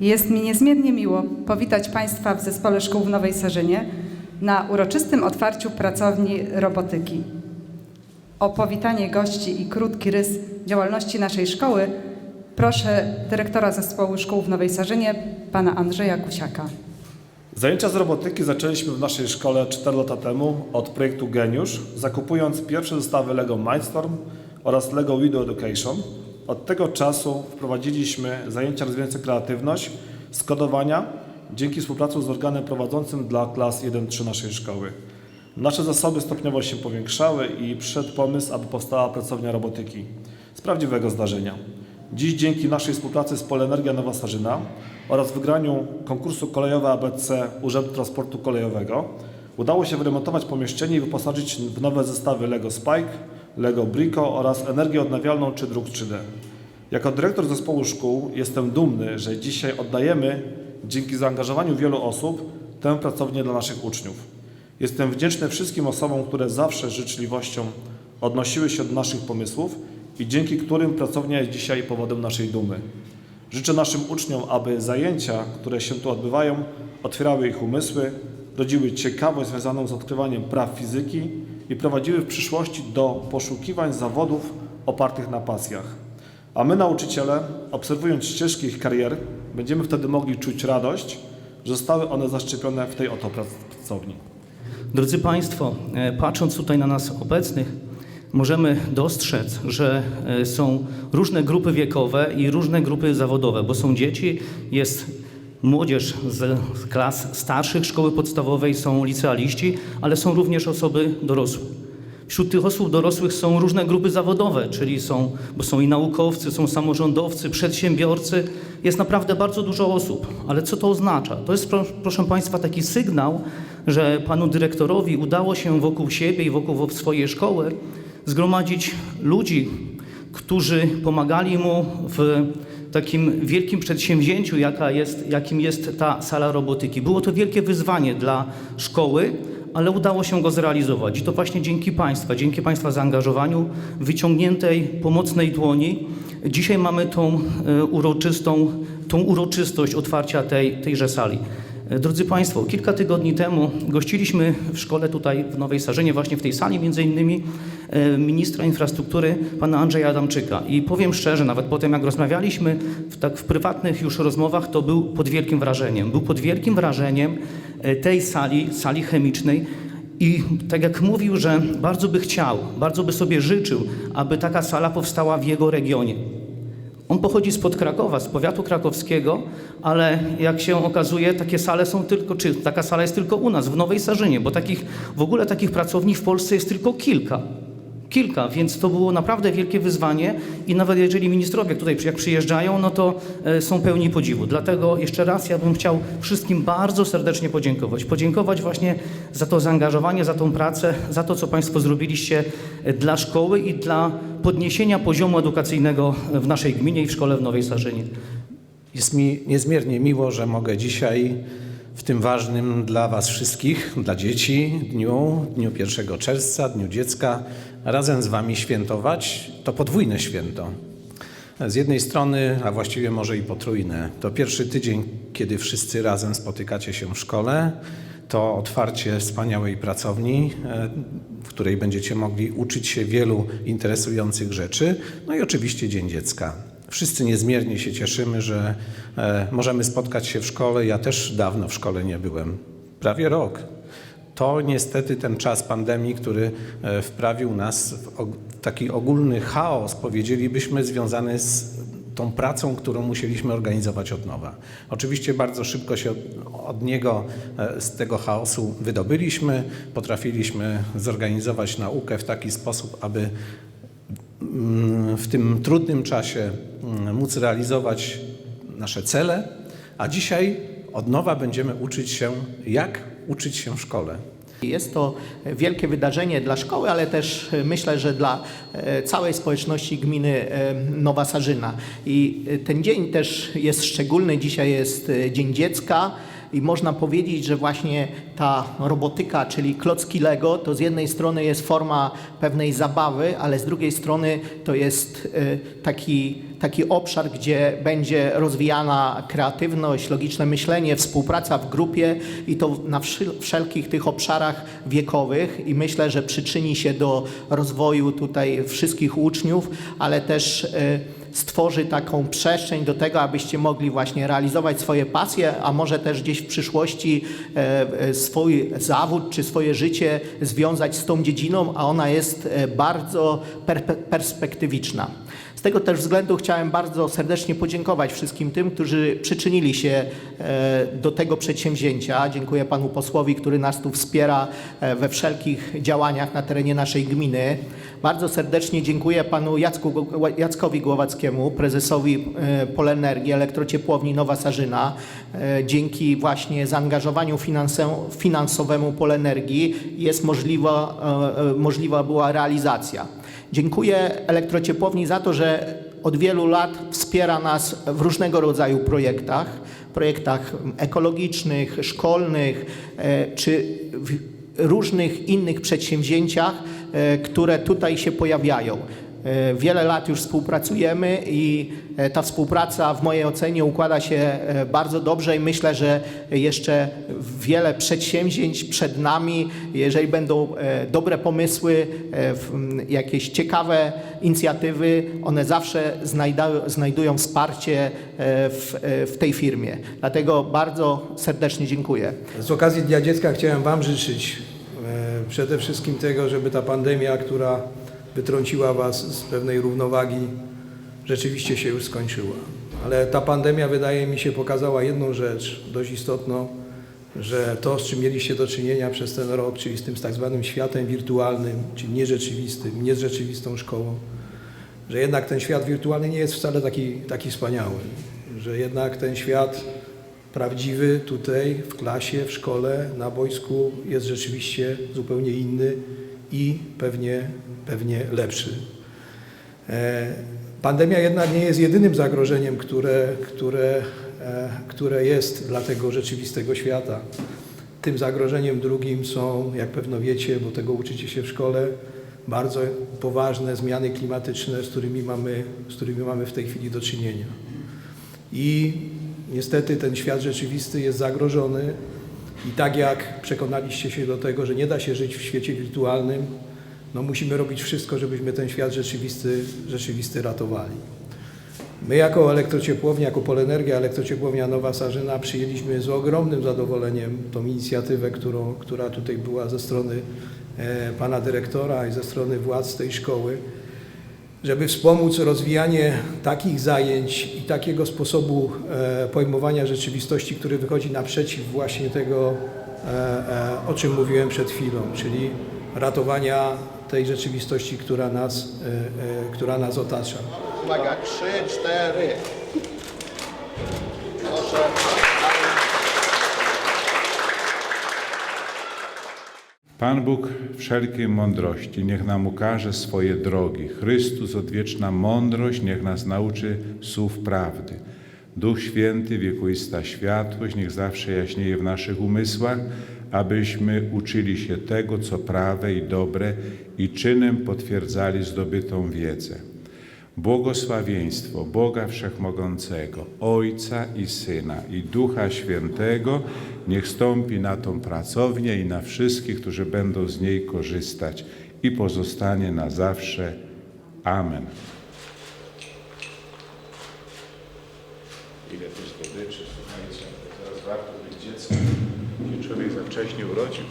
Jest mi niezmiernie miło powitać Państwa w Zespole Szkół w Nowej Sarzynie na uroczystym otwarciu pracowni robotyki. O powitanie gości i krótki rys działalności naszej szkoły proszę dyrektora Zespołu Szkół w Nowej Sarzynie, pana Andrzeja Kusiaka. Zajęcia z robotyki zaczęliśmy w naszej szkole 4 lata temu od projektu Geniusz, zakupując pierwsze zestawy LEGO Mindstorm oraz LEGO Video Education. Od tego czasu wprowadziliśmy zajęcia rozwijające kreatywność z kodowania dzięki współpracy z organem prowadzącym dla klas 1-3 naszej szkoły. Nasze zasoby stopniowo się powiększały i przyszedł pomysł, aby powstała pracownia robotyki z prawdziwego zdarzenia. Dziś dzięki naszej współpracy z Polenergia Nowa Sarzyna oraz wygraniu konkursu kolejowe ABC Urzędu Transportu Kolejowego udało się wyremontować pomieszczenie i wyposażyć w nowe zestawy LEGO Spike, LEGO Brico oraz energię odnawialną czy druk 3D. Jako dyrektor zespołu szkół jestem dumny, że dzisiaj oddajemy dzięki zaangażowaniu wielu osób tę pracownię dla naszych uczniów. Jestem wdzięczny wszystkim osobom, które zawsze z życzliwością odnosiły się do naszych pomysłów i dzięki którym pracownia jest dzisiaj powodem naszej dumy. Życzę naszym uczniom, aby zajęcia, które się tu odbywają, otwierały ich umysły, rodziły ciekawość związaną z odkrywaniem praw fizyki i prowadziły w przyszłości do poszukiwań zawodów opartych na pasjach. A my, nauczyciele, obserwując ścieżki ich karier, będziemy wtedy mogli czuć radość, że zostały one zaszczepione w tej oto pracowni. Drodzy Państwo, e, patrząc tutaj na nas obecnych, możemy dostrzec, że e, są różne grupy wiekowe i różne grupy zawodowe, bo są dzieci, jest młodzież z klas starszych szkoły podstawowej, są licealiści, ale są również osoby dorosłe. Wśród tych osób dorosłych są różne grupy zawodowe, czyli są, bo są i naukowcy, są samorządowcy, przedsiębiorcy. Jest naprawdę bardzo dużo osób. Ale co to oznacza? To jest, pro- proszę Państwa, taki sygnał, że panu dyrektorowi udało się wokół siebie i wokół swojej szkoły zgromadzić ludzi, którzy pomagali mu w takim wielkim przedsięwzięciu, jaka jest, jakim jest ta sala robotyki. Było to wielkie wyzwanie dla szkoły, ale udało się go zrealizować. I to właśnie dzięki Państwa, dzięki Państwa zaangażowaniu, wyciągniętej pomocnej dłoni. Dzisiaj mamy tą e, uroczystą, tą uroczystość otwarcia tej, tejże sali. E, Drodzy Państwo, kilka tygodni temu gościliśmy w szkole tutaj w Nowej Sarzynie, właśnie w tej sali między innymi e, ministra infrastruktury, pana Andrzeja Adamczyka. I powiem szczerze, nawet potem jak rozmawialiśmy w, tak w prywatnych już rozmowach, to był pod wielkim wrażeniem. Był pod wielkim wrażeniem e, tej sali, sali chemicznej, i tak jak mówił, że bardzo by chciał, bardzo by sobie życzył, aby taka sala powstała w jego regionie. On pochodzi spod Krakowa, z powiatu krakowskiego, ale jak się okazuje, takie sale są tylko, czy taka sala jest tylko u nas, w Nowej Sarzynie, bo takich, w ogóle takich pracowni w Polsce jest tylko kilka. Kilka, więc to było naprawdę wielkie wyzwanie i nawet jeżeli ministrowie tutaj jak przyjeżdżają, no to e, są pełni podziwu. Dlatego jeszcze raz ja bym chciał wszystkim bardzo serdecznie podziękować. Podziękować właśnie za to zaangażowanie, za tą pracę, za to, co Państwo zrobiliście e, dla szkoły i dla podniesienia poziomu edukacyjnego w naszej gminie i w szkole w Nowej Sarzynie. Jest mi niezmiernie miło, że mogę dzisiaj w tym ważnym dla Was wszystkich, dla dzieci, dniu, dniu 1 czerwca, Dniu Dziecka, razem z Wami świętować to podwójne święto. Z jednej strony, a właściwie może i potrójne, to pierwszy tydzień, kiedy wszyscy razem spotykacie się w szkole, to otwarcie wspaniałej pracowni, e, w której będziecie mogli uczyć się wielu interesujących rzeczy, no i oczywiście Dzień Dziecka. Wszyscy niezmiernie się cieszymy, że e, możemy spotkać się w szkole. Ja też dawno w szkole nie byłem, prawie rok. To niestety ten czas pandemii, który e, wprawił nas w taki ogólny chaos, powiedzielibyśmy, związany z tą pracą, którą musieliśmy organizować od nowa. Oczywiście bardzo szybko się od, niego, e, z tego chaosu wydobyliśmy, potrafiliśmy zorganizować naukę w taki sposób, aby w tym trudnym czasie mm, móc realizować nasze cele, a dzisiaj od nowa będziemy uczyć się, jak uczyć się w szkole. Jest to wielkie wydarzenie dla szkoły, ale też myślę, że dla e, całej społeczności gminy e, Nowa Sarzyna. I e, ten dzień też jest szczególny. Dzisiaj jest Dzień Dziecka i można powiedzieć, że właśnie ta robotyka, czyli klocki Lego, to z jednej strony jest forma pewnej zabawy, ale z drugiej strony to jest e, taki, taki obszar, gdzie będzie rozwijana kreatywność, logiczne myślenie, współpraca w grupie i to na wszelkich tych obszarach wiekowych. I myślę, że przyczyni się do rozwoju tutaj wszystkich uczniów, ale też e, stworzy taką przestrzeń do tego, abyście mogli właśnie realizować swoje pasje, a może też gdzieś w przyszłości e, e, swój zawód czy swoje życie związać z tą dziedziną, a ona jest e, bardzo per- perspektywiczna. Tego też względu chciałem bardzo serdecznie podziękować wszystkim tym, którzy przyczynili się e, do tego przedsięwzięcia. Dziękuję panu posłowi, który nas tu wspiera e, we wszelkich działaniach na terenie naszej gminy. Bardzo serdecznie dziękuję panu Jacku, Jackowi Głowackiemu, prezesowi e, Polenergii, elektrociepłowni Nowa Sarzyna. Dzięki właśnie zaangażowaniu finansowemu Polenergii jest możliwa, możliwa była realizacja. Dziękuję elektrociepłowni za to, że od wielu lat wspiera nas w różnego rodzaju projektach, projektach ekologicznych, szkolnych e, czy różnych innych przedsięwzięciach, e, które tutaj się pojawiają. E, Wiele lat już współpracujemy i e, ta współpraca w mojej ocenie układa się e, bardzo dobrze i myślę, że jeszcze wiele przedsięwzięć przed nami, jeżeli będą dobre pomysły, jakieś ciekawe inicjatywy, one zawsze znajdują wsparcie w, w tej firmie. Dlatego bardzo serdecznie dziękuję. Z okazji Dnia Dziecka chciałem Wam życzyć przede wszystkim tego, żeby ta pandemia, która wytrąciła Was z pewnej równowagi, rzeczywiście się już skończyła. Ale ta pandemia, wydaje mi się, pokazała jedną rzecz dość istotną, że to, z czym mieliście do czynienia przez ten rok, czyli z tym tak zwanym światem wirtualnym, czyli nierzeczywistym, nie z rzeczywistą szkołą, że jednak ten świat wirtualny nie jest wcale taki, taki wspaniały, że jednak ten świat prawdziwy tutaj w klasie, w szkole, na boisku jest rzeczywiście zupełnie inny i pewnie, pewnie lepszy. E, Pandemia jednak nie jest jedynym zagrożeniem, które, które, e, które jest dla tego rzeczywistego świata. Tym zagrożeniem drugim są, jak pewno wiecie, bo tego uczycie się w szkole, bardzo poważne zmiany klimatyczne, z którymi mamy, z którymi mamy w tej chwili do czynienia. I niestety ten świat rzeczywisty jest zagrożony i tak jak przekonaliście się do tego, że nie da się żyć w świecie wirtualnym, no musimy robić wszystko, żebyśmy ten świat rzeczywisty, rzeczywisty ratowali. My jako elektrociepłownia, jako Polenergia, elektrociepłownia Nowa Sarzyna przyjęliśmy z ogromnym zadowoleniem tą inicjatywę, którą, która tutaj była ze strony e, pana dyrektora i ze strony władz tej szkoły, żeby wspomóc rozwijanie takich zajęć i takiego sposobu e, pojmowania rzeczywistości, który wychodzi naprzeciw właśnie tego, e, e, o czym mówiłem przed chwilą, czyli ratowania tej rzeczywistości, która nas, e, e, która nas otacza. Uwaga, trzy, cztery. Proszę. Pan Bóg wszelkiej mądrości niech nam ukaże swoje drogi. Chrystus, odwieczna mądrość, niech nas nauczy słów prawdy. Duch Święty, wiekuista światłość, niech zawsze jaśnieje w naszych umysłach, abyśmy uczyli się tego, co prawe i dobre i czynem potwierdzali zdobytą wiedzę. Błogosławieństwo Boga Wszechmogącego, Ojca i Syna i Ducha Świętego niech stąpi na tą pracownię i na wszystkich, którzy będą z niej korzystać i pozostanie na zawsze. Amen. Ile to zdobyczy, słuchajcie, teraz warto być dzieckiem, się człowiek za wcześnie urodził.